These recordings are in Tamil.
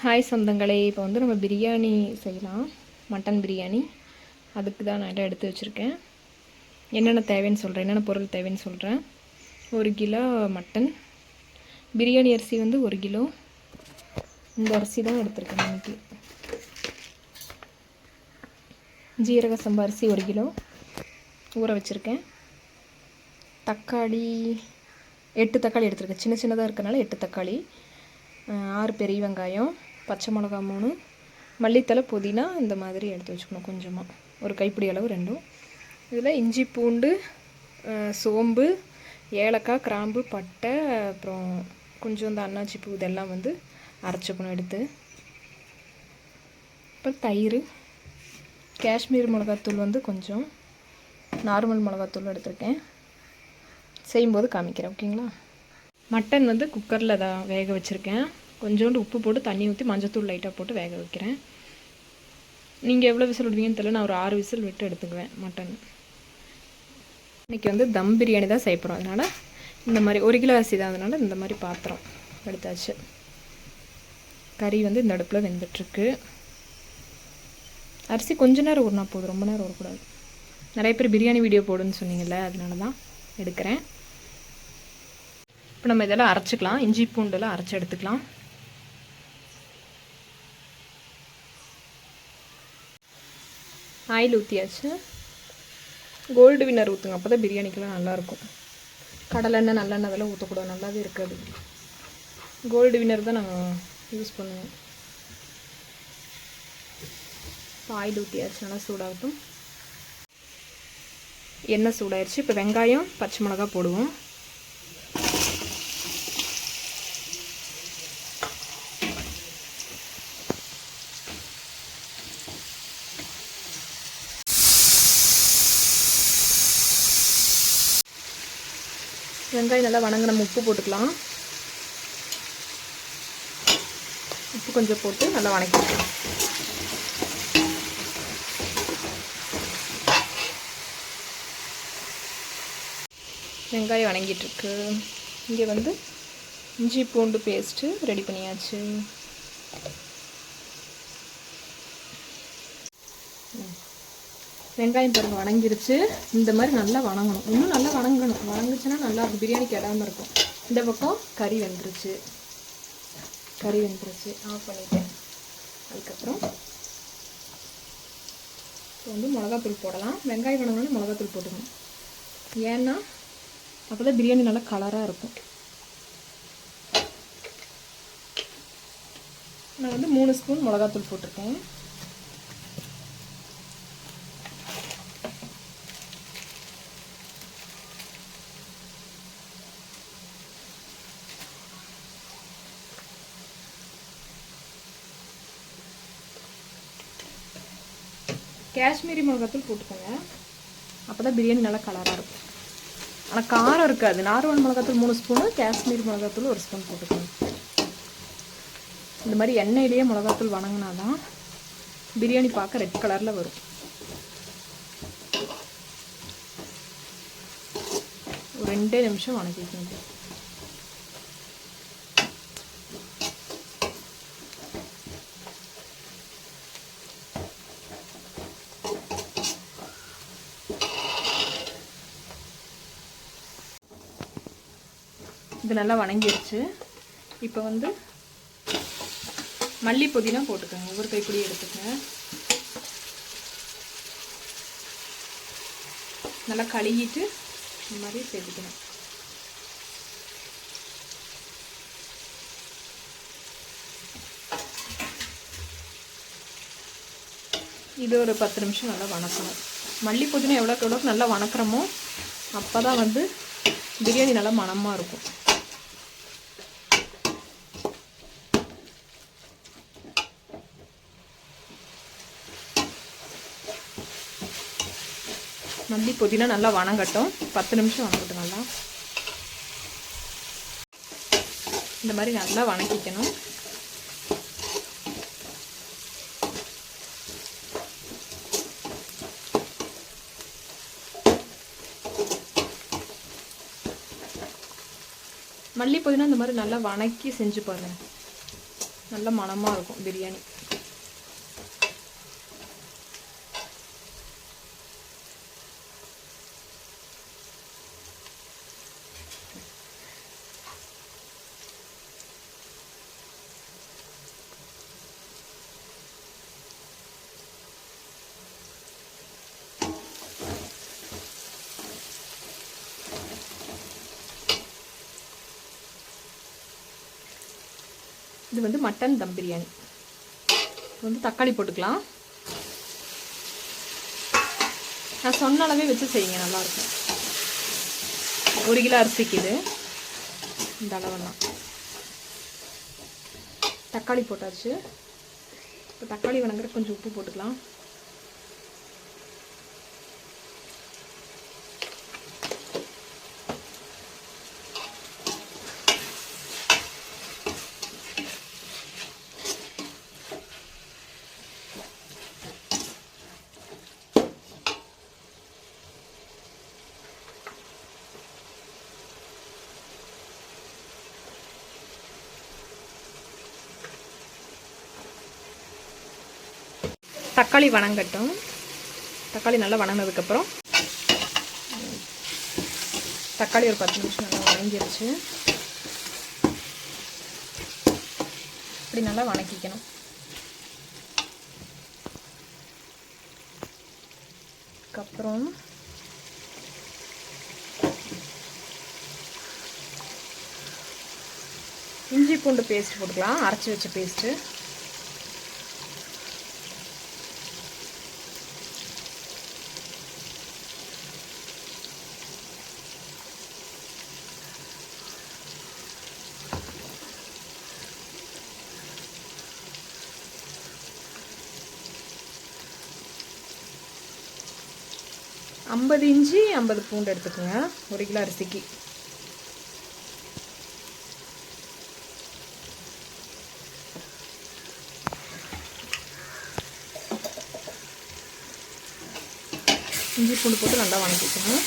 ஹாய் சொந்தங்களே. இப்போ வந்து நம்ம பிரியாணி செய்யலாம். மட்டன் பிரியாணி. அதுக்கு தான் நான் எடுத்து வச்சுருக்கேன். என்னென்ன தேவைன்னு சொல்கிறேன் என்னென்ன பொருள் தேவைன்னு சொல்கிறேன் ஒரு கிலோ மட்டன். பிரியாணி அரிசி வந்து ஒரு கிலோ. இந்த அரிசி தான் எடுத்திருக்கேன் இன்றைக்கி ஜீரக சம்பா அரிசி ஒரு கிலோ. ஊற வச்சுருக்கேன். தக்காளி எட்டு தக்காளி எடுத்திருக்கேன். சின்ன சின்னதாக இருக்கனால எட்டு தக்காளி. ஆறு பெரிய வெங்காயம் பச்சை மிளகா மூணு மல்லித்தலை புதினா இந்த மாதிரி எடுத்து வச்சுக்கணும் கொஞ்சமாக ஒரு கைப்பிடி அளவு ரெண்டும். இதில் இஞ்சி பூண்டு சோம்பு ஏலக்காய் கிராம்பு பட்டை அப்புறம் கொஞ்சம் இந்த அன்னாச்சி பூ இதெல்லாம் வந்து அரைச்சிக்கணும் எடுத்து. இப்போ தயிர். காஷ்மீர் மிளகாத்தூள் வந்து கொஞ்சம் நார்மல் மிளகாத்தூள் எடுத்திருக்கேன். செய்யும்போது காமிக்கிறேன் ஓகேங்களா? மட்டன் வந்து குக்கரில் தான் வேக வச்சுருக்கேன். கொஞ்சோண்டு உப்பு போட்டு தண்ணி ஊற்றி மஞ்சத்தூள் லைட்டாக போட்டு வேக வைக்கிறேன். நீங்கள் எவ்வளோ விசில் விடுவீங்கன்னு தெரியல நான் ஒரு ஆறு விசில் விட்டு எடுத்துக்குவேன் மட்டன். இன்றைக்கி வந்து தம் பிரியாணி தான் செய்ய அதனால் இந்த மாதிரி ஒரு கிலோ அரிசி தான். அதனால் இந்த மாதிரி பாத்திரம் எடுத்தாச்சு. கறி வந்து இந்த அடுப்பில் வெந்துட்டுருக்கு. அரிசி கொஞ்ச நேரம் ஊறினா போதும். ரொம்ப நேரம் ஊறக்கூடாது. நிறைய பேர் பிரியாணி வீடியோ போடுன்னு சொன்னீங்கல்ல அதனால தான் எடுக்கிறேன். இப்போ நம்ம இதெல்லாம் அரைச்சிக்கலாம். இஞ்சி பூண்டெல்லாம் அரைச்சி எடுத்துக்கலாம். ஆயில் ஊற்றியாச்சு கோல்டு வின்னர் ஊற்றுங்க அப்போ தான் பிரியாணிக்கெல்லாம் நல்லாயிருக்கும். கடலெண்ணெய் நல்லெண்ணெய் அதெல்லாம் ஊற்றக்கூடாது நல்லாவே இருக்காது. கோல்டு வின்னர் தான் நாங்கள் யூஸ் பண்ணுவோம். இப்போ ஆயில் ஊற்றியாச்சு நல்லா சூடாகட்டும். எண்ணெய் சூடாயிருச்சு. இப்போ வெங்காயம் பச்சை மிளகா போடுவோம். வெங்காயம் நல்லா வணங்க நம்ம உப்பு போட்டுக்கலாம். உப்பு கொஞ்சம் போட்டு நல்லா வணக்கிக்கலாம். வெங்காயம் வணங்கிட்டுருக்கு. இங்கே வந்து இஞ்சி பூண்டு பேஸ்ட்டு ரெடி பண்ணியாச்சு. வெங்காயம் பாருங்கள் வணங்கிருச்சு. இந்த மாதிரி நல்லா வணங்கணும். இன்னும் நல்லா வணங்கணும். வணங்குச்சுன்னா நல்லா இருக்கும். பிரியாணி கெடாமல் இருக்கும். இந்த பக்கம் கறி வெந்துருச்சு. கறி வெந்துருச்சு. ஆஃப் பண்ணிட்டேன். அதுக்கப்புறம் இப்போ வந்து மிளகாத்தூள் போடலாம். வெங்காயம் வணங்கினோடனே மிளகாத்தூள் போட்டுக்கணும். ஏன்னா அப்போ தான் பிரியாணி நல்லா கலராக இருக்கும். நான் வந்து மூணு ஸ்பூன் மிளகாத்தூள் போட்டிருக்கேன். காஷ்மீரி மிளகாத்தூள் போட்டுக்கோங்க. அப்போ தான் பிரியாணி நல்லா கலராக இருக்கும். ஆனால் காரம் இருக்காது. நார்மல் மிளகாத்தூள் மூணு ஸ்பூனு காஷ்மீரி மிளகாத்தூள் ஒரு ஸ்பூன் போட்டுக்கோங்க. இந்த மாதிரி எண்ணெயிலேயே மிளகாத்தூள் வணங்கினா தான் பிரியாணி பார்க்க ரெட் கலரில் வரும். ஒரு ரெண்டே நிமிஷம் வணக்கிக்கணும் இது நல்லா வணங்கிருச்சு. இப்போ வந்து மல்லி புதினா போட்டுக்கோங்க. ஒவ்வொரு கைப்பிடி எடுத்துக்கங்க. நல்லா கழுகிட்டு இந்த மாதிரி சேர்த்துக்கணும் இது ஒரு பத்து நிமிஷம் நல்லா வணக்கணும். மல்லி புதினா எவ்வளோக்கு எவ்வளோக்கு நல்லா வணக்கிறோமோ அப்போ தான் வந்து பிரியாணி நல்லா மனமாக இருக்கும். மல்லி புதினா நல்லா வணங்கட்டும். பத்து நிமிஷம் வணங்கட்டும் நல்லா. இந்த மாதிரி நல்லா வணக்கிக்கணும். மல்லி புதினா இந்த மாதிரி நல்லா வணக்கி செஞ்சு பாருங்க. நல்ல மணமாக இருக்கும் பிரியாணி. இது வந்து மட்டன் தம் பிரியாணி. வந்து தக்காளி போட்டுக்கலாம். நான் சொன்ன அளவே வச்சு செய்யுங்க நல்லாயிருக்கும். ஒரு கிலோ அரிசிக்கு இது. இந்த அளவெல்லாம். தக்காளி போட்டாச்சு. இப்போ தக்காளி வணங்குற கொஞ்சம் உப்பு போட்டுக்கலாம். தக்காளி வணங்கட்டும். தக்காளி நல்லா வணங்கினதுக்கப்புறம் தக்காளி ஒரு பத்து நிமிஷம் நல்லா வணங்கிடுச்சு இப்படி நல்லா வணக்கிக்கணும். அதுக்கப்புறம் இஞ்சி பூண்டு பேஸ்ட் போட்டுக்கலாம். அரைச்சி வச்ச பேஸ்ட்டு ஐம்பது இஞ்சி ஐம்பது பூண்டு எடுத்துக்கோங்க. ஒரு கிலோ அரிசிக்கு. இஞ்சி பூண்டு போட்டு நல்லா வணக்கிக்கணும்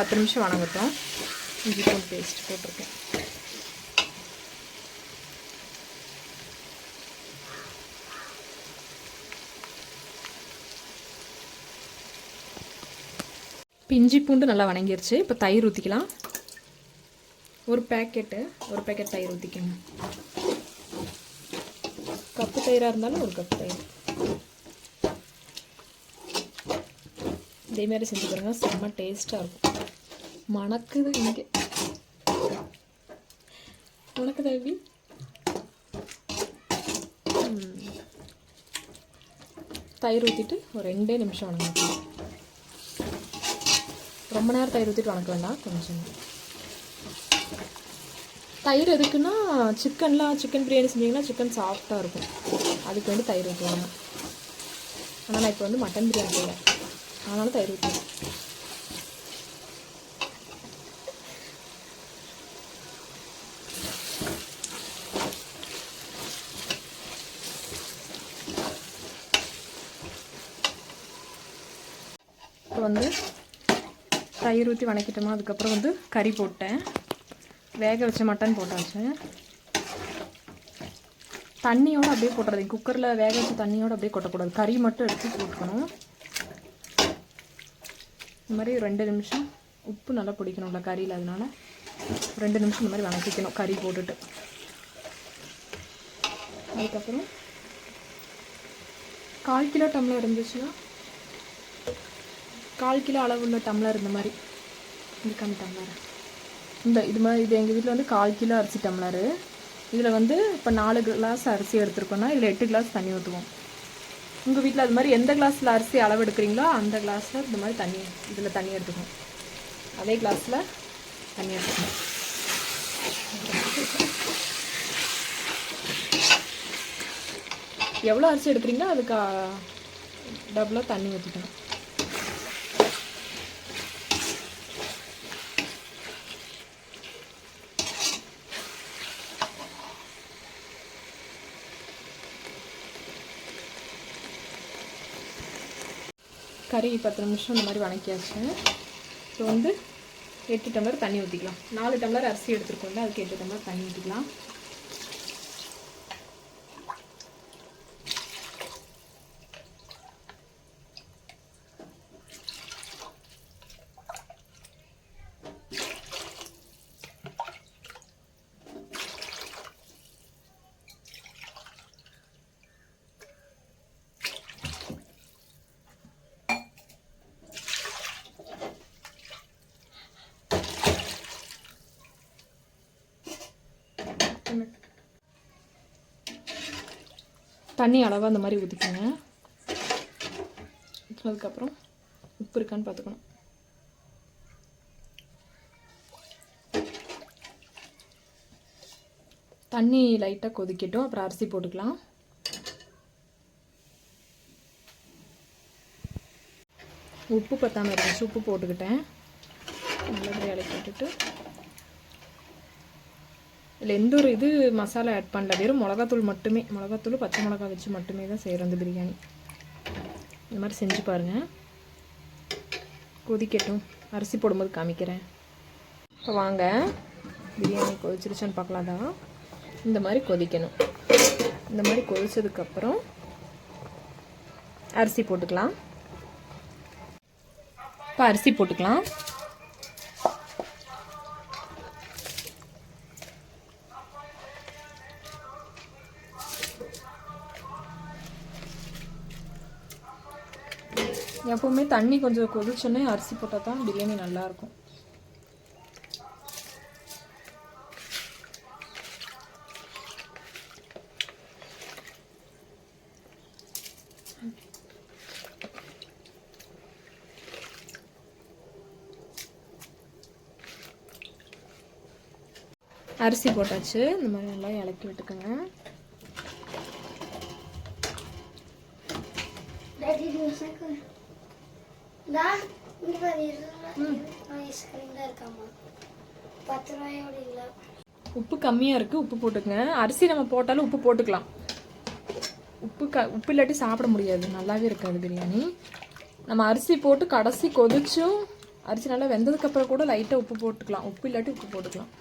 பத்து நிமிஷம் வணங்கட்டும். இஞ்சி பூண்டு பேஸ்ட் போட்டிருக்கேன். இப்போ இஞ்சி பூண்டு நல்லா வணங்கிருச்சு. இப்போ தயிர் ஊற்றிக்கலாம் ஒரு பேக்கெட்டு ஒரு பேக்கெட் தயிர் ஊற்றிக்கோங்க கப்பு தயிராக இருந்தாலும் ஒரு கப்பு தயிர். இதே மாதிரி செஞ்சு பாருங்கள் செம்ம டேஸ்ட்டாக இருக்கும். மணக்குது இங்கே மணக்குதா எப்படி ம். தயிர் ஊற்றிட்டு ஒரு ரெண்டே நிமிஷம் வணங்க ரொம்ப நேரம் தயிர் ஊற்றிட்டு வணக்க வேண்டாம் கொஞ்சம் தயிர் எதுக்குன்னா சிக்கன்லாம் சிக்கன் பிரியாணி செஞ்சீங்கன்னா சிக்கன் சாஃப்டாக இருக்கும் அதுக்கு வந்து தயிர் ஊற்றுவாங்க ஆனால் நான் இப்போ வந்து மட்டன் பிரியாணி செய்யலை அதனால தயிர் ஊற்றுவேன் இப்போ வந்து தயிர் ஊற்றி வணக்கிட்டோமா அதுக்கப்புறம் வந்து கறி போட்டேன். வேக வச்ச மட்டன் போட்டாச்சு தண்ணியோடு அப்படியே போட்டுறது குக்கரில் வேக வச்ச தண்ணியோட அப்படியே கொட்டக்கூடாது. கறி மட்டும் எடுத்து போட்டுக்கணும். இந்த மாதிரி ரெண்டு நிமிஷம் உப்பு நல்லா பிடிக்கணும்ல கறியில் அதனால ரெண்டு நிமிஷம் இந்த மாதிரி வணக்கிக்கணும் கறி போட்டுட்டு. அதுக்கப்புறம் கால் கிலோ டம்ளர் இருந்துச்சுன்னா கால் கிலோ அளவுள்ள டம்ளர் இந்த மாதிரி. இதுக்கான டம்ளர். இந்த இது மாதிரி இது எங்கள் வீட்டில் வந்து கால் கிலோ அரிசி டம்ளரு. இதில் வந்து இப்போ நாலு கிளாஸ் அரிசி எடுத்துருக்கோன்னா இதில் எட்டு கிளாஸ் தண்ணி ஊற்றுவோம் உங்கள் வீட்டில் அது மாதிரி எந்த கிளாஸில் அரிசி அளவு எடுக்கிறீங்களோ அந்த கிளாஸில் இந்த மாதிரி தண்ணி இதில் தண்ணி எடுத்துக்கணும் அதே கிளாஸில் தண்ணி எடுத்துக்கணும் எவ்வளோ அரிசி எடுக்கிறீங்களோ அதுக்கு டபுளாக தண்ணி ஊற்றிக்கணும் கறி பத்து நிமிஷம் இந்த மாதிரி வணக்கியாச்சு? இப்போ வந்து எட்டு டம்ளர் தண்ணி ஊற்றிக்கலாம் நாலு டம்ளர் அரிசி எடுத்துருக்கோம்ல அதுக்கு எட்டு டம்ளர் தண்ணி ஊற்றிக்கலாம் தண்ணி அளவாக அந்த மாதிரி ஊற்றிக்கோங்க அதுக்கப்புறம் உப்பு இருக்கான்னு பார்த்துக்கணும் தண்ணி லைட்டாக கொதிக்கட்டும். அப்புறம் அரிசி போட்டுக்கலாம். உப்பு பத்தாமல் இருந்துச்சு. உப்பு போட்டுக்கிட்டேன். நல்லா இலக்கி விட்டுட்டு இதில் எந்த ஒரு இது மசாலா ஆட் பண்ணல. வெறும் மிளகாத்தூள் மட்டுமே. மிளகாத்தூள் பச்சை மிளகா வச்சு மட்டுமே தான் செய்கிறோம் இந்த பிரியாணி. இந்த மாதிரி செஞ்சு பாருங்கள் கொதிக்கட்டும். அரிசி போடும்போது காமிக்கிறேன். இப்போ வாங்க. பிரியாணி கொதிச்சிருச்சான்னு பார்க்கலாம் தான் இந்த மாதிரி கொதிக்கணும். இந்த மாதிரி கொதிச்சதுக்கப்புறம் அரிசி போட்டுக்கலாம். இப்போ அரிசி போட்டுக்கலாம். எப்போவுமே தண்ணி கொஞ்சம் கொதிச்சோன்னே அரிசி போட்டால் தான் பிரியாணி நல்லாயிருக்கும். அரிசி போட்டாச்சு. இந்த மாதிரி நல்லா இலக்கி விட்டுக்கோங்க. Thank you. பாரு ஐஸ்கிரீம் பத்து ரூபாயோட இல்லை. உப்பு கம்மியாக இருக்குது உப்பு போட்டுக்கங்க. அரிசி நம்ம போட்டாலும் உப்பு போட்டுக்கலாம். உப்பு க உப்பு இல்லாட்டி சாப்பிட முடியாது. நல்லாவே இருக்காது பிரியாணி. நம்ம அரிசி போட்டு கடைசி கொதிச்சும் அரிசி நல்லா வெந்ததுக்கப்புறம் கூட லைட்டாக உப்பு போட்டுக்கலாம். உப்பு இல்லாட்டி உப்பு போட்டுக்கலாம்.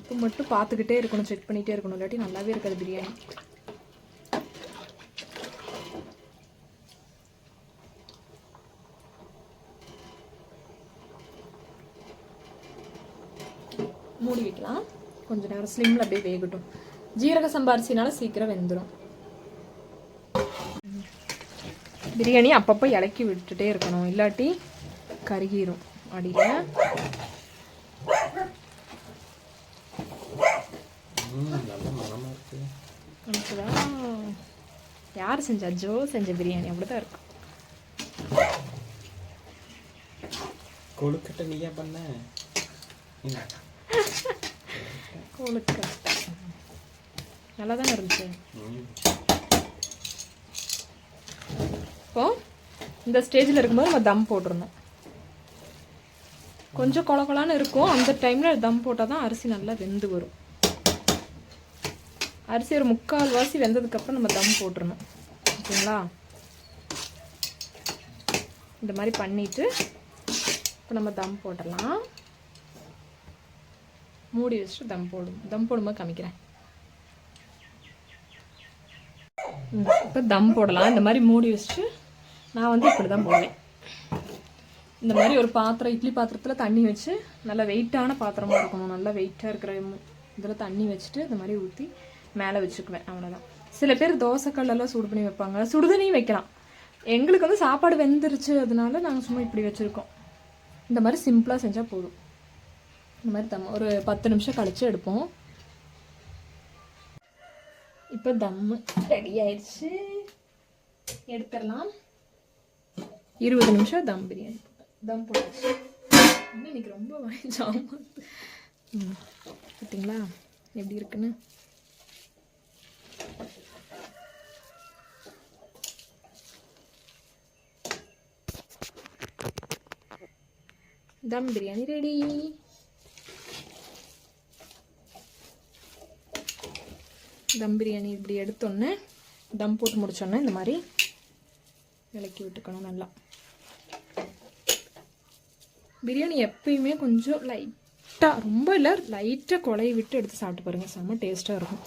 உப்பு மட்டும் பார்த்துக்கிட்டே இருக்கணும் செக் பண்ணிகிட்டே இருக்கணும். இல்லாட்டி நல்லாவே இருக்காது பிரியாணி. மூடி வைக்கலாம். கொஞ்ச நேரம் ஸ்லிம்ல அப்படியே வேகட்டும். ஜீரக சம்பா அரிசினால சீக்கிரம் வெந்துடும் பிரியாணி அப்பப்போ இலக்கி விட்டுட்டே இருக்கணும். இல்லாட்டி கருகிரும் அடியில். யார் செஞ்சா ஜோ செஞ்ச பிரியாணி? அப்படிதான் இருக்கும். கொழுக்கட்டை நீயா பண்ண? கோழுக்கா நல்லா தானே இருந்துச்சு? இப்போ இந்த ஸ்டேஜில் இருக்கும்போது நம்ம தம் போட்டிருந்தோம் கொஞ்சம் கொல கொலான்னு இருக்கும். அந்த டைமில் தம் போட்டால் தான் அரிசி நல்லா வெந்து வரும். அரிசி ஒரு முக்கால் வாசி வெந்ததுக்கப்புறம் நம்ம தம் போட்டுருணும் ஓகேங்களா? இந்த மாதிரி பண்ணிவிட்டு இப்போ நம்ம தம் போடலாம் மூடி வச்சுட்டு தம் போடும். தம் போடும்போது காமிக்கிறேன். இப்போ தம் போடலாம். இந்த மாதிரி மூடி வச்சுட்டு நான் வந்து இப்படி தான் போடுவேன். இந்த மாதிரி ஒரு பாத்திரம் இட்லி பாத்திரத்தில் தண்ணி வச்சு நல்லா வெயிட்டான பாத்திரமாக இருக்கணும். நல்லா வெயிட்டாக இருக்கிற இதில் தண்ணி வச்சுட்டு இந்த மாதிரி ஊற்றி மேலே வச்சுக்குவேன். அவ்வளோதான் சில பேர் தோசைக்கல்லெல்லாம் சூடு பண்ணி வைப்பாங்க. சுடுதண்ணியும் வைக்கலாம். எங்களுக்கு வந்து சாப்பாடு வெந்துருச்சு அதனால நாங்கள் சும்மா இப்படி வச்சுருக்கோம். இந்த மாதிரி சிம்பிளாக செஞ்சால் போதும். இந்த மாதிரி தம் ஒரு பத்து நிமிஷம் கழித்து எடுப்போம். இப்போ தம்மு ரெடி ஆயிடுச்சு. எடுத்துடலாம். இருபது நிமிஷம் தம் பிரியாணி தம் போட்டாச்சு. இன்னும் இன்னைக்கு ரொம்ப வாங்கிச்சாமா பார்த்தீங்களா எப்படி இருக்குன்னு? தம் பிரியாணி ரெடி தம் பிரியாணி இப்படி எடுத்தோன்னே தம் போட்டு முடிச்சோன்னே இந்த மாதிரி விளக்கி விட்டுக்கணும் நல்லா. பிரியாணி எப்பயுமே கொஞ்சம் லைட்டாக ரொம்ப இல்லை லைட்டாக குழைய விட்டு எடுத்து சாப்பிட்டு பாருங்கள் செம்ம டேஸ்ட்டாக இருக்கும்.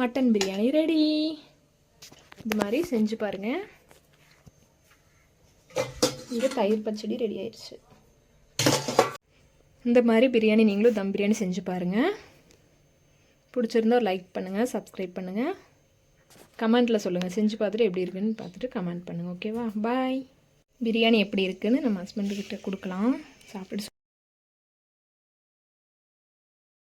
மட்டன் பிரியாணி ரெடி இது மாதிரி செஞ்சு பாருங்கள் இங்கே தயிர் பச்சடி ரெடி ஆயிடுச்சு. இந்த மாதிரி பிரியாணி நீங்களும் தம் பிரியாணி செஞ்சு பாருங்கள் பிடிச்சிருந்தா ஒரு லைக் பண்ணுங்கள் சப்ஸ்கிரைப் பண்ணுங்கள் கமெண்ட்டில் சொல்லுங்கள் செஞ்சு பார்த்துட்டு எப்படி இருக்குன்னு பார்த்துட்டு கமெண்ட் பண்ணுங்கள் ஓகேவா பாய் பிரியாணி எப்படி இருக்குதுன்னு நம்ம ஹஸ்பண்டுக்கிட்ட கொடுக்கலாம். சாப்பிட்டு